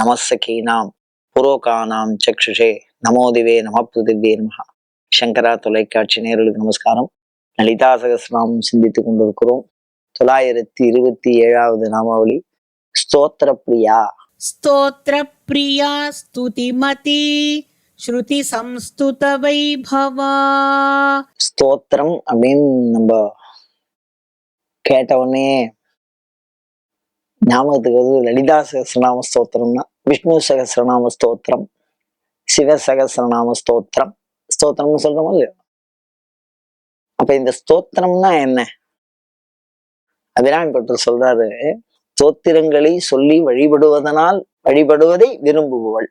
நமசகீனாம் புரோகானாம் சக்ஷுஷே நமோதிவே நம பிருதிவே நமகா சங்கரா தொலைக்காட்சி நேர்களுக்கு நமஸ்காரம். லலிதா சகசிரநாமம் சிந்தித்து கொண்டிருக்கிறோம். தொள்ளாயிரத்தி இருபத்தி ஏழாவது நாமாவளி. ஸ்தோத்திர பிரியா ஸ்தோத்திர பிரியா ஸ்துதிமதி. ஸ்ருதி சம்ஸ்துத வைபவா. ஸ்தோத்திரம் அப்படின்னு நம்ம கேட்ட உடனே ஞாபகத்துக்கு வந்து லலிதா சகசிரநாம ஸ்தோத்திரம்னா விஷ்ணு சகசிரநாம ஸ்தோத்திரம் சிவ சகசிரநாம ஸ்தோத்திரம். ஸ்தோத்திரம்னு சொல்றோமோ இல்லையா? அப்ப இந்த ஸ்தோத்திரம்னா என்ன? அபிராமி பட்டர் சொல்றாரு ஸ்தோத்திரங்களை சொல்லி வழிபடுவதனால் வழிபடுவதை விரும்புபவள்.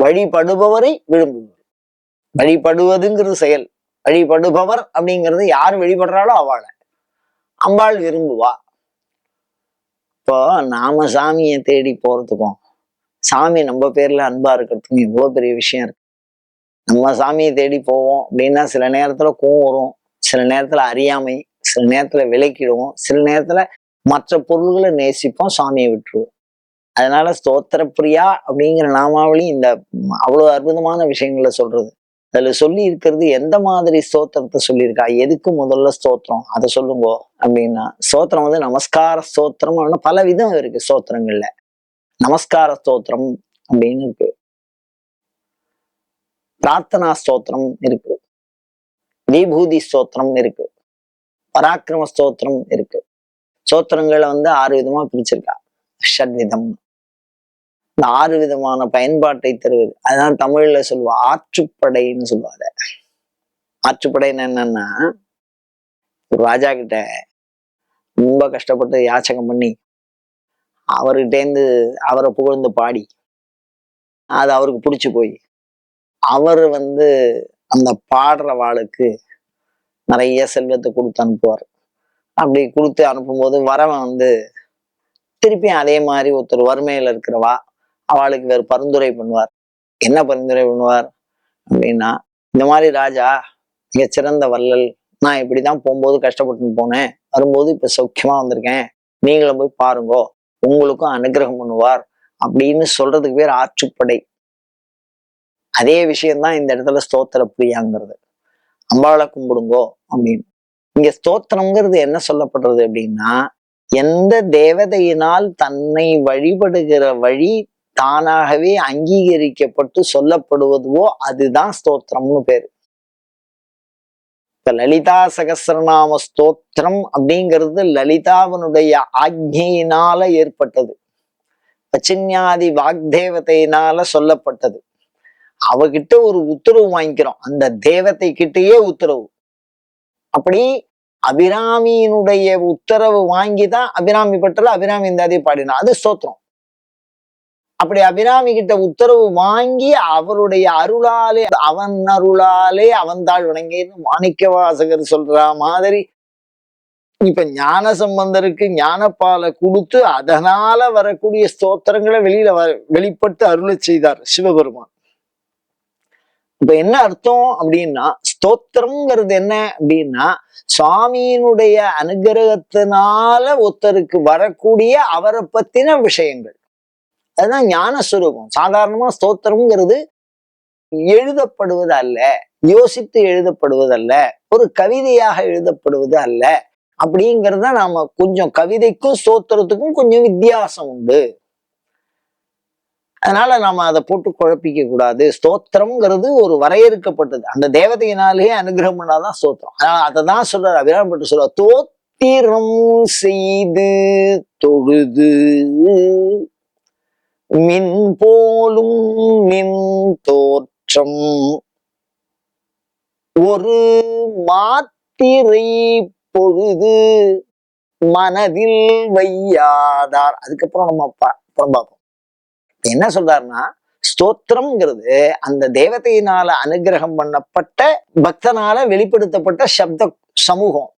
வழிபடுபவரை விரும்புபவள். வழிபடுவதுங்கிறது செயல் வழிபடுபவர் அப்படிங்கிறது யார் வழிபடுறாளோ அவளை. அம்பாள் விரும்புவா. இப்போ நாம சாமியை தேடி போறதுக்கும் சாமி நம்ம பேர்ல அன்பா இருக்கிறதுக்கும் எவ்வளோ பெரிய விஷயம் இருக்கு. நம்ம சாமியை தேடி போவோம் அப்படின்னா சில நேரத்துல கோவம் வரும் சில நேரத்துல அறியாமை சில நேரத்துல விலக்கிடுவோம் சில நேரத்துல மற்ற பொருள்களை நேசிப்போம் சாமியை விட்டுருவோம். அதனால ஸ்தோத்திரப்பிரியா அப்படிங்கிற நாமாவளி இந்த அவ்வளவு அற்புதமான விஷயங்களை சொல்றது. அதுல சொல்லி இருக்கிறது எந்த மாதிரி ஸ்தோத்திரத்தை சொல்லியிருக்கா? எதுக்கு முதல்ல ஸ்தோத்திரம்? அதை சொல்லுங்க அப்படின்னா ஸ்தோத்திரம் வந்து நமஸ்கார ஸ்தோத்திரம் அப்படின்னா பல விதம் இருக்கு ஸ்தோத்திரங்கள்ல. நமஸ்கார ஸ்தோத்திரம் அப்படின்னு இருக்கு. பிரார்த்தனா ஸ்தோத்திரம் இருக்கு. விபூதி ஸ்தோத்திரம் இருக்கு. பராக்கிரம ஸ்தோத்திரம் இருக்கு. ஸ்தோத்திரங்களை வந்து ஆறு விதமா பிரிச்சிருக்கா. ஷட்விதம் இந்த ஆறு விதமான பயன்பாட்டை தருவது. அதான் தமிழ்ல சொல்லுவா ஆற்றுப்படைன்னு சொல்லுவாங்க ஆற்றுப்படைன்னு என்னன்னா ஒரு ராஜா கிட்ட ரொம்ப கஷ்டப்பட்டு யாச்சகம் பண்ணி அவர்கிட்டேருந்து அவரை புகழ்ந்து பாடி அது அவருக்கு பிடிச்சி போய் அவர் வந்து அந்த பாடுற வாளுக்கு நிறைய செல்வத்தை கொடுத்து அனுப்புவார். அப்படி கொடுத்து அனுப்பும்போது வரவன் வந்து திருப்பியும் அதே மாதிரி ஒருத்தர் வறுமையில இருக்கிறவா அவளுக்கு இவர் பரிந்துரை பண்ணுவார். என்ன பரிந்துரை பண்ணுவார் அப்படின்னா இந்த மாதிரி ராஜா மிகச்சிறந்த வள்ளல் நான் இப்படிதான் போகும்போது கஷ்டப்பட்டு போனேன். வரும்போது இப்ப சௌக்கியமா வந்திருக்கேன். நீங்களும் போய் பாருங்கோ. உங்களுக்கும் அனுகிரகம் பண்ணுவார் அப்படின்னு சொல்றதுக்கு பேர் ஆற்றுப்படை. அதே விஷயம்தான் இந்த இடத்துல ஸ்தோத்திர பிரியாங்கிறது. அம்பாளை கும்பிடுங்கோ அப்படின்னு. இங்க ஸ்தோத்திரம்ங்கிறது என்ன சொல்லப்படுறது அப்படின்னா எந்த தேவதையினால் தன்னை வழிபடுகிற வழி தானாகவே அங்கீகரிக்கப்பட்டு சொல்லப்படுவதுவோ அதுதான் ஸ்தோத்திரம்னு பேரு. இப்ப லலிதா சகசிரநாம ஸ்தோத்திரம் அப்படிங்கிறது லலிதாவினுடைய ஆக்ஞையினால ஏற்பட்டது. பச்சின்யாதி வாக்தேவதையினால சொல்லப்பட்டது. அவகிட்ட ஒரு உத்தரவு வாங்கிக்கிறோம். அந்த தேவத்தை கிட்டேயே உத்தரவு. அப்படி அபிராமியினுடைய உத்தரவு வாங்கி தான் அபிராமி பட்டல அபிராமி இந்தாதி பாடினா அது ஸ்தோத்திரம். அப்படி அபிராமி கிட்ட உத்தரவு வாங்கி அவருடைய அருளாலே அவன் அருளாலே அவன்தாள் வணங்கின்னு மாணிக்க வாசகர் சொல்ற மாதிரி. இப்ப ஞான சம்பந்தருக்கு ஞானப்பாலை கொடுத்து அதனால வரக்கூடிய ஸ்தோத்திரங்களை வெளியில வ வெளிப்பட்டு அருளை செய்தார் சிவபெருமான். இப்ப என்ன அர்த்தம் அப்படின்னா ஸ்தோத்திரம்ங்கிறது என்ன அப்படின்னா சுவாமியினுடைய அனுகிரகத்தினால ஒருத்தருக்கு வரக்கூடிய அவரை பத்தின விஷயங்கள். அதுதான் ஞானஸ்வரூபம். சாதாரணமா ஸ்தோத்திரம்ங்கிறது எழுதப்படுவது அல்ல யோசித்து எழுதப்படுவது அல்ல ஒரு கவிதையாக எழுதப்படுவது அல்ல அப்படிங்கிறத நாம கொஞ்சம் கவிதைக்கும் ஸ்தோத்திரத்துக்கும் கொஞ்சம் வித்தியாசம் உண்டு. அதனால நாம அதை போட்டு குழப்பிக்க கூடாது. ஸ்தோத்திரம்ங்கிறது ஒரு வரையறுக்கப்பட்டது. அந்த தேவதையினாலேயே அனுகிரகம் பண்ணாதான் ஸ்தோத்திரம். அதனால அதை தான் சொல்றாரு அபிராமப்பட்டு சொல்ற தோத்திரம் செய்து தொழுது மின் போலும் மின் தோற்றம் ஒரு மாத்திரை பொழுது மனதில் வையாதார். அதுக்கப்புறம் நம்ம பா- அப்புறம் பார்ப்போம். என்ன சொல்றாருன்னா ஸ்தோத்திரம்ங்கிறது அந்த தேவதையினால அனுகிரகம் பண்ணப்பட்ட பக்தனால வெளிப்படுத்தப்பட்ட சப்த சமூகம்.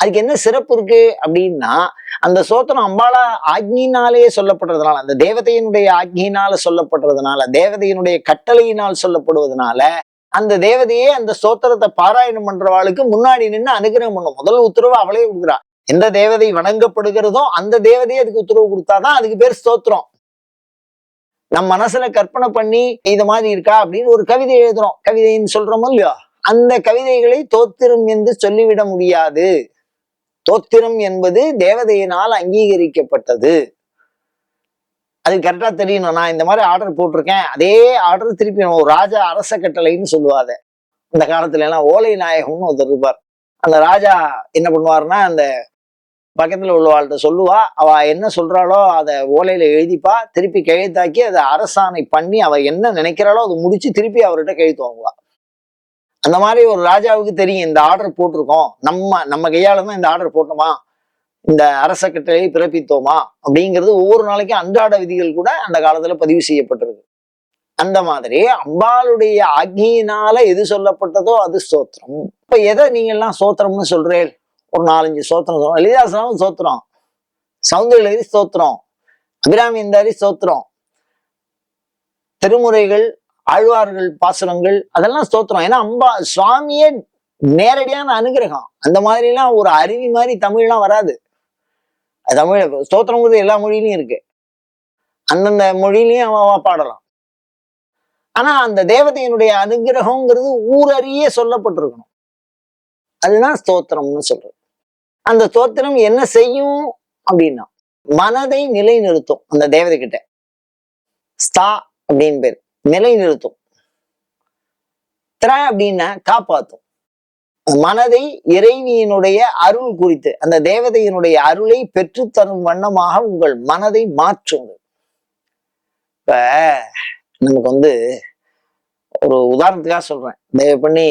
அதுக்கு என்ன சிறப்பு இருக்கு அப்படின்னா அந்த சோத்திரம் அம்பாளா ஆக்னினாலேயே சொல்லப்படுறதுனால அந்த தேவதையினுடைய ஆக்னியினால சொல்லப்படுறதுனால தேவதையினுடைய கட்டளையினால் சொல்லப்படுவதனால அந்த தேவதையே அந்த சோத்திரத்தை பாராயணம் பண்றவாளுக்கு முன்னாடி நின்று அனுகிரகம் பண்ணும். முதல் உத்தரவு அவளே கொடுக்குறா. எந்த தேவதை வணங்கப்படுகிறதோ அந்த தேவதையே அதுக்கு உத்தரவு கொடுத்தாதான் அதுக்கு பேர் ஸ்தோத்திரம் நம் மனசுல கற்பனை பண்ணி இது மாதிரி இருக்கா அப்படின்னு ஒரு கவிதை எழுதுறோம். கவிதைன்னு சொல்றோமோ இல்லையோ? அந்த கவிதைகளை தோத்திரம் என்று சொல்லிவிட முடியாது. தோத்திரம் என்பது தேவதையினால் அங்கீகரிக்கப்பட்டது. அது கரெக்டா தெரியணும். நான் இந்த மாதிரி ஆர்டர் போட்டிருக்கேன். அதே ஆர்டர் திருப்பி நம்ம ஒரு ராஜா அரச கட்டளைன்னு சொல்லுவாத இந்த காலத்துல எல்லாம் ஓலை நாயகம்னு ஒருத்தர் இருப்பார். அந்த ராஜா என்ன பண்ணுவாருன்னா அந்த பக்கத்துல உள்ளவாள்கிட்ட சொல்லுவா. அவ என்ன சொல்றாளோ அதை ஓலையில எழுதிப்பா. திருப்பி கையெழுத்தாக்கி அதை அரசாணை பண்ணி அவ என்ன நினைக்கிறாளோ அதை முடிச்சு திருப்பி அவர்கிட்ட கையெழுத்து வாங்குவா. அந்த மாதிரி ஒரு ராஜாவுக்கு தெரியும் இந்த ஆர்டர் போட்டிருக்கோம். நம்ம நம்ம கையால தான் இந்த ஆர்டர் போட்டோமா இந்த அரச கட்டளை பிறப்பித்தோமா? அப்படிங்கிறது ஒவ்வொரு நாளைக்கும் அன்றாட விதிகள் கூட அந்த காலத்துல பதிவு செய்யப்பட்டிருக்கு. அந்த மாதிரி அம்பாளுடைய அக்னியினால எது சொல்லப்பட்டதோ அது சோத்திரம். இப்ப எதை நீங்க எல்லாம் சோத்திரம்னு சொல்றேன் ஒரு நாலஞ்சு சோத்திரம் சொல்றோம் லலிதாசனம் ஸ்தோத்திரம் சௌந்தரலகரி சோத்திரம். அபிராமி இந்தாரி சோத்திரம். திருமுறைகள் ஆழ்வார்கள் பாசுரங்கள் அதெல்லாம் ஸ்தோத்திரம். ஏன்னா அம்பா சுவாமியே நேரடியான அனுகிரகம். அந்த மாதிரிலாம் ஒரு அருவி மாதிரி தமிழ்லாம் வராது. தமிழ் ஸ்தோத்திரங்கிறது எல்லா மொழியிலையும் இருக்கு. அந்தந்த மொழியிலையும் அவன் அவன் பாடலாம். ஆனா அந்த தேவதையினுடைய அனுகிரகங்கிறது ஊரறிய சொல்லப்பட்டிருக்கணும். அதுதான் ஸ்தோத்திரம்னு சொல்றது. அந்த ஸ்தோத்திரம் என்ன செய்யும் அப்படின்னா மனதை நிலைநிறுத்தும் அந்த தேவதை கிட்ட ஸ்தா அப்படின்னு பேர். நிலைநிறுத்தும். திர அப்படின்னா காப்பாத்தும். மனதை இறைவியினுடைய அருள் குறித்து அந்த தேவதையினுடைய அருளை பெற்றுத்தரும் வண்ணமாக உங்கள் மனதை மாற்றுங்கள். இப்ப நமக்கு வந்து ஒரு உதாரணத்துக்காக சொல்றேன். தயவு பண்ணி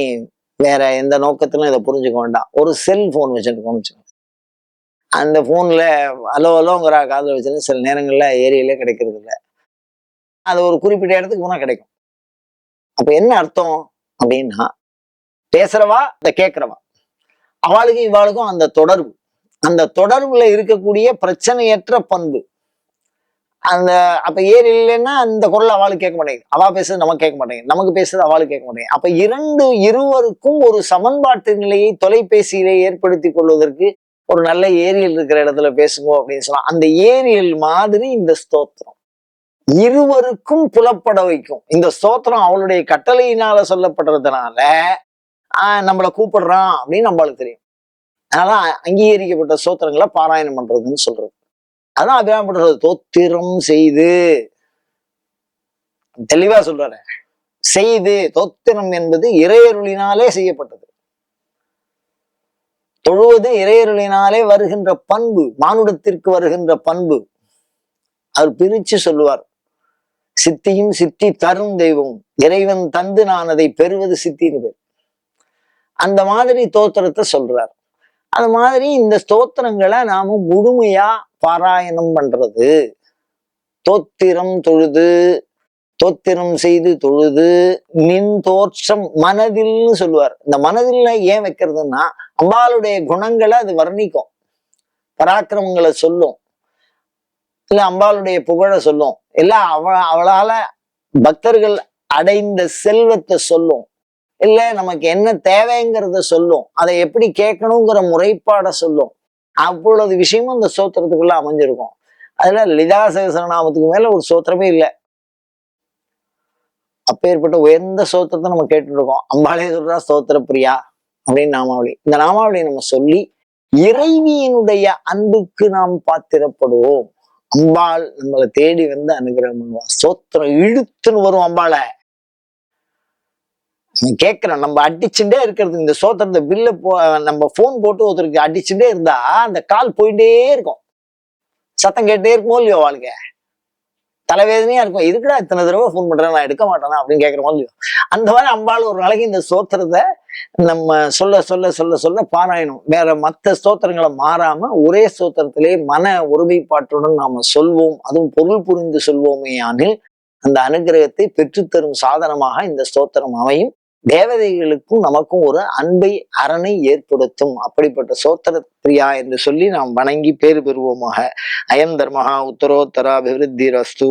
வேற எந்த நோக்கத்திலும் இதை புரிஞ்சுக்க வேண்டாம். ஒரு செல் போன் வச்சுருக்கோம்னு வச்சுக்கோங்க. அந்த போன்ல அலோ அலோங்கிற காதில் வச்சுருந்து சில நேரங்கள்ல ஏரியிலே கிடைக்கிறது இல்லை அது ஒரு குறிப்பிட்ட இடத்துக்கு போனா கிடைக்கும். அப்ப என்ன அர்த்தம் அப்படின்னா பேசுறவா இந்த கேட்குறவா அவளுக்கும் இவாளுக்கும் அந்த தொடர்பு. அந்த தொடர்புல இருக்கக்கூடிய பிரச்சனையற்ற பண்பு. அந்த அப்ப ஏறி இல்லைன்னா அந்த குரல் அவளுக்கு கேட்க மாட்டேங்குது. அவா பேசுறது நமக்கு கேட்க மாட்டேங்குது. நமக்கு பேசுறது அவளுக்கு கேட்க மாட்டேங்குது. அப்ப இரண்டு இருவருக்கும் ஒரு சமன்பாட்டு நிலையை தொலைபேசியிலே ஏற்படுத்தி கொள்வதற்கு ஒரு நல்ல ஏரியல் இருக்கிற இடத்துல பேசுங்க அப்படின்னு சொல்லலாம் அந்த ஏரியல் மாதிரி இந்த ஸ்தோத்திரம். இருவருக்கும் புலப்பட வைக்கும். இந்த ஸ்தோத்திரம் அவளுடைய கட்டளையினால சொல்லப்படுறதுனால ஆஹ் நம்மளை கூப்பிடுறான் அப்படின்னு நம்மளுக்கு தெரியும். அதனால அங்கீகரிக்கப்பட்ட ஸ்தோத்திரங்களை பாராயணம் பண்றதுன்னு சொல்றது. அதான் அபிராமம் பண்றது தோத்திரம் செய்து. தெளிவா சொல்றாரு. செய்து தோத்திரம் என்பது இறையருளினாலே செய்யப்பட்டது. தொழுவது இறையருளினாலே வருகின்ற பண்பு மானுடத்திற்கு வருகின்ற பண்பு. அவர் பிரிச்சு சொல்லுவார். சித்தியும் சித்தி தரும் தெய்வம். இறைவன் தந்து நான் அதை பெறுவது சித்தின்னு பேர் அந்த மாதிரி தோத்திரத்தை சொல்றார். அது மாதிரி இந்த ஸ்தோத்திரங்களை நாம முழுமையா பாராயணம் பண்றது. தோத்திரம் தொழுது தோத்திரம் செய்து தொழுது நின் தோற்றம் மனதில்னு சொல்லுவார். இந்த மனதில் ஏன் வைக்கிறதுன்னா அம்பாளுடைய குணங்களை அது வர்ணிக்கும். பராக்கிரமங்களை சொல்லும். இல்ல அம்பாளுடைய புகழை சொல்லும். இல்ல அவ அவளால பக்தர்கள் அடைந்த செல்வத்தை சொல்லும். இல்ல நமக்கு என்ன தேவைங்கிறத சொல்லும். அதை எப்படி கேட்கணுங்கிற முறைப்பாடை சொல்லும். அவ்வளவு விஷயமும் அந்த சோத்திரத்துக்குள்ள அமைஞ்சிருக்கும். அதுல லிதா சகசரநாமத்துக்கு மேல ஒரு சோத்திரமே இல்லை. அப்பேற்பட்ட உயர்ந்த சோத்திரத்தை நம்ம கேட்டுட்டு இருக்கோம் அம்பாளே சொல்றா சோத்திர பிரியா அப்படின்னு நாமாவளி. இந்த நாமாவளியை நம்ம சொல்லி இறைவியினுடைய அன்புக்கு நாம் பாத்திரப்படுவோம். அம்பாள் நம்மளை தேடி வந்து அனுகிரகம் பண்ணுவான் சோத்திரம் இழுத்துன்னு வரும் அம்பாளை. கேட்கிறேன் நம்ம அடிச்சுட்டே இருக்கிறது இந்த சோத்திரத்தை பில்ல போ நம்ம போன் போட்டு ஒருத்தருக்கு அடிச்சுட்டே இருந்தா அந்த கால் போயிட்டே இருக்கும். சத்தம் கேட்டே இருக்குமோ இல்லையோ வாழ்க்கை? தலைவேதனையா இருக்கும். எதுக்குடா இத்தனை தடவை ஃபோன் பண்றேன்? நான் எடுக்க மாட்டேனா? அப்படின்னு கேட்குற மாதிரி அந்த மாதிரி அம்பாள் ஒரு நாளைக்கு இந்த ஸ்தோத்திரத்தை நம்ம சொல்ல சொல்ல சொல்ல சொல்ல பாராயணும். வேற மற்ற ஸ்தோத்திரங்களை மாறாம ஒரே ஸ்தோத்திரத்திலே மன ஒருமைப்பாட்டுடன் நாம சொல்வோம். அதுவும் பொருள் புரிந்து சொல்வோமே ஆனில் அந்த அனுகிரகத்தை பெற்றுத்தரும் சாதனமாக இந்த ஸ்தோத்திரம் அமையும். தேவதைகளுக்கும் நமக்கும் ஒரு அன்பை அரணை ஏற்படுத்தும். அப்படிப்பட்ட சோத்திர பிரியா என்று சொல்லி நாம் வணங்கி பேர் பெறுவோமாக. அயம் தர்மஹா உத்தரோத்தரா அபிவிருத்தி ரஸ்து